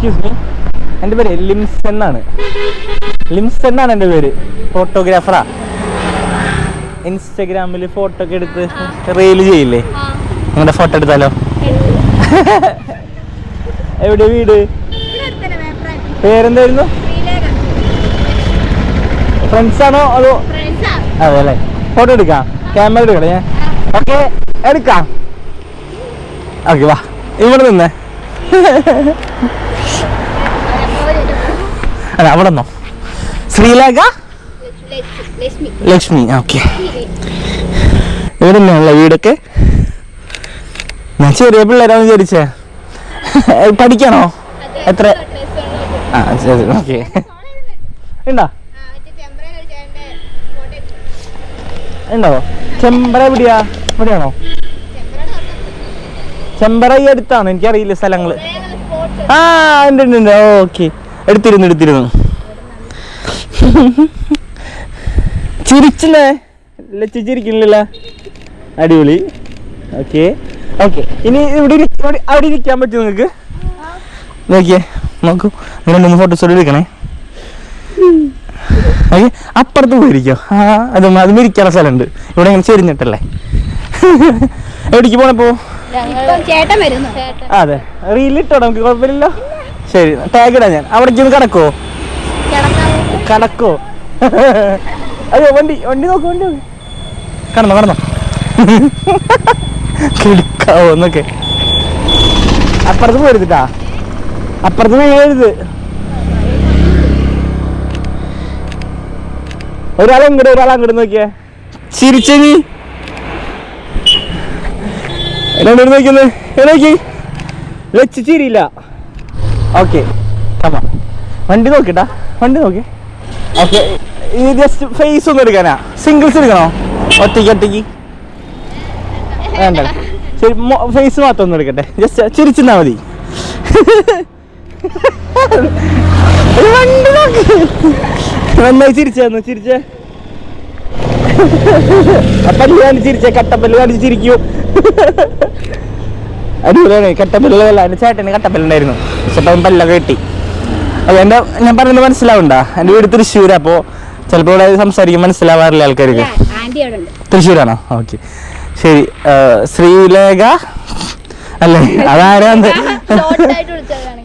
Excuse me എന്റെ പേര് limbs എന്നാണ്. ലിംസ് എന്നാണ് എന്റെ പേര്? ഫോട്ടോഗ്രാഫറാ ഇൻസ്റ്റഗ്രാമിൽ ഫോട്ടോ ഒക്കെ എടുത്ത് റീൽ ചെയ്യില്ലേ? നിങ്ങളുടെ ഫോട്ടോ എടുത്താലോ? എവിടെ വീട്? പേരെന്തായിരുന്നു? ഫ്രണ്ട്സ് ആണോ അതോ? അതെ അല്ലേ? ഫോട്ടോ എടുക്കാം. ക്യാമറ എടുക്കണേ ഞാൻ. ഓക്കെ എടുക്കാം. ഓക്കെ വാ. ഇവിടെ നിന്നേ. അല്ല അവിടെ നിന്നോ? ശ്രീലേഖ? ലക്ഷ്മി ഓക്കെ. ഇവിടെ നിന്നുള്ള വീടൊക്കെ? ഞാൻ ചെറിയ പിള്ളേരാന്ന് വിചാരിച്ചേ. പഠിക്കണോ? എത്ര? ആ ശരി ഓക്കെ. ഉണ്ടോ ഉണ്ടോ ചെമ്പറ എവിടെയാ? ഇവിടെയാണോ? ചെമ്പറ ഈ അടുത്താണ്. എനിക്കറിയില്ല സ്ഥലങ്ങൾ. ആ ഉണ്ട് ഉണ്ട്. ഓക്കെ. എടുത്തിരുന്നു എടുത്തിരുന്നു. ചിരിച്ചില്ലേ? ലച്ചു ചിരിക്കുന്നില്ല അടിപൊളി. ഓക്കെ. ഓക്കെ. ഇനി ഇവിടെ അവിടെ ഇരിക്കാൻ പറ്റും നിങ്ങൾക്ക് നോക്കിയേ. നോക്കൂ. നിങ്ങൾ ഒന്ന് ഫോട്ടോസ് എടുക്കണേ. ഓക്കെ അപ്പുറത്ത് പോയിരിക്കോ? ആ അത് അതും ഇരിക്കാനുള്ള സ്ഥലമുണ്ട്. ഇവിടെ ഇങ്ങനെ ചെരിഞ്ഞിട്ടല്ലേ? എവിടേക്ക് പോണപ്പോ ചേട്ടൻ വരുന്നു. അതെ. റീലിട്ടോ നമുക്ക് കുഴപ്പമില്ലല്ലോ. ശരി ടാഗ് ഇടാം ഞാൻ. അവിടെ ഒന്ന് കിടക്കോ? കടക്കോ. അയ്യോ വണ്ടി വണ്ടി നോക്ക് വണ്ടി കടന്നോ കടന്നോ. കിടക്കാവോ എന്നൊക്കെ. അപ്പുറത്ത് പോയിരുന്നിട്ടാ അപ്പുറത്ത് വീഴരുത് ഒരാൾ ഇങ്ങോട്ട് അങ്ങോട്ട് നോക്കിയേ. ചിരിച്ച നീ. എന്നോട് നോക്കിയെന്ന്. നോക്കി. ലച്ച് ചിരിയില്ല. ഓക്കെ കമാ വണ്ടി നോക്കിട്ടാ. വണ്ടി നോക്കി. ഓക്കെ ഈ ജസ്റ്റ് ഫേസ് ഒന്നും എടുക്കാനാ. സിംഗിൾസ് എടുക്കണോ? ഒറ്റയ്ക്ക് ഒറ്റയ്ക്ക്. വേണ്ട. ശരി ഫേസ് മാത്രം ഒന്നും എടുക്കട്ടെ. ജസ്റ്റ് ചിരിച്ചിരുന്നാ മതി. വണ്ടി നോക്കി. നന്നായി ചിരിച്ചു ചിരിച്ചേ. പല്ല് കാണിച്ച് ചിരിച്ചേ കട്ടപ്പല്ല് കാണിച്ച് ചിരിക്കൂ. അടിപൊളിയാണ്. കട്ടപ്പല്ലുകളല്ല എന്റെ ചേട്ടന് കട്ടപ്പല്ലുണ്ടായിരുന്നു ചേട്ടൻ പല്ലൊക്കെ കെട്ടി. അപ്പൊ എന്റെ ഞാൻ പറഞ്ഞത് മനസ്സിലാവണ്ട എന്റെ വീട് തൃശ്ശൂർ അപ്പോൾ ചിലപ്പോൾ ഇവിടെ സംസാരിക്കും മനസ്സിലാവാറില്ല ആൾക്കാർക്ക്. തൃശ്ശൂരാണോ? ഓക്കെ. ശരി ശ്രീലേഖ? അല്ലേ അതാരാന്ന്?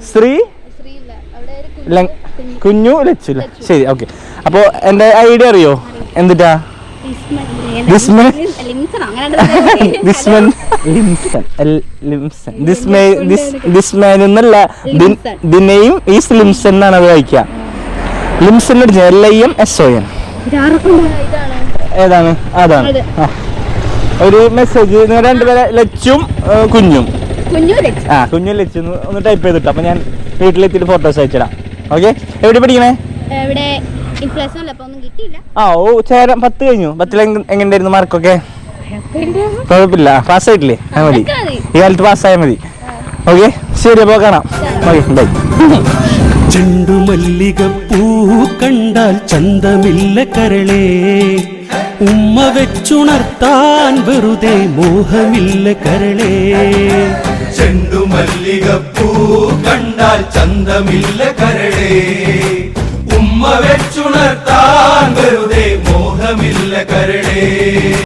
ശ്രീ? കുഞ്ഞു ലച്ചു ശരി ഓക്കെ. അപ്പോൾ എന്റെ ഐഡിയ അറിയോ? എന്തിട്ടാ? ലിസ്മൻ. എന്നല്ല. ദിനെയും ഈസ് ലിംസൺ എന്നാണ് അത് വായിക്കുക. ലിംസൺ അടിച്ച L I M S O N ഏതാണ്? അതാണ്. ഒരു മെസ്സേജ് നിങ്ങൾ രണ്ടുപേരെ ലച്ചും കുഞ്ഞും. ആ കുഞ്ഞും ലച്ചു ഒന്ന് ടൈപ്പ് ചെയ്തിട്ട്. അപ്പൊ ഞാൻ വീട്ടിലെത്തിയിട്ട് ഫോട്ടോസ് അയച്ചിടാം. ഓക്കെ എവിടെ പഠിക്കണേ? ആ ഓ ചേരാൻ പത്ത് കഴിഞ്ഞു. പത്തിൽ എങ്ങനെയായിരുന്നു മാർക്കൊക്കെ കുഴപ്പമില്ല. പാസ്സായിട്ടില്ലേ ആ മതി. ഈ കാലത്ത് പാസ്സായാൽ മതി. ഓക്കെ ശരി അപ്പോൾ കാണാം. ഓക്കെ ബൈ ചെണ്ടുമല്ലികപ്പൂ കണ്ടാൽ ചന്തമില്ല കരളേ. ഉമ്മ വെച്ചുണർത്താൻ വെറുതെ മോഹമില്ല കരളേ. ചെണ്ടുമല്ലികപ്പൂ കണ്ടാൽ ചന്തമില്ല കരളേ. ഉമ്മ വെച്ചുണർത്താൻ വെറുതെ മോഹമില്ല കരളേ.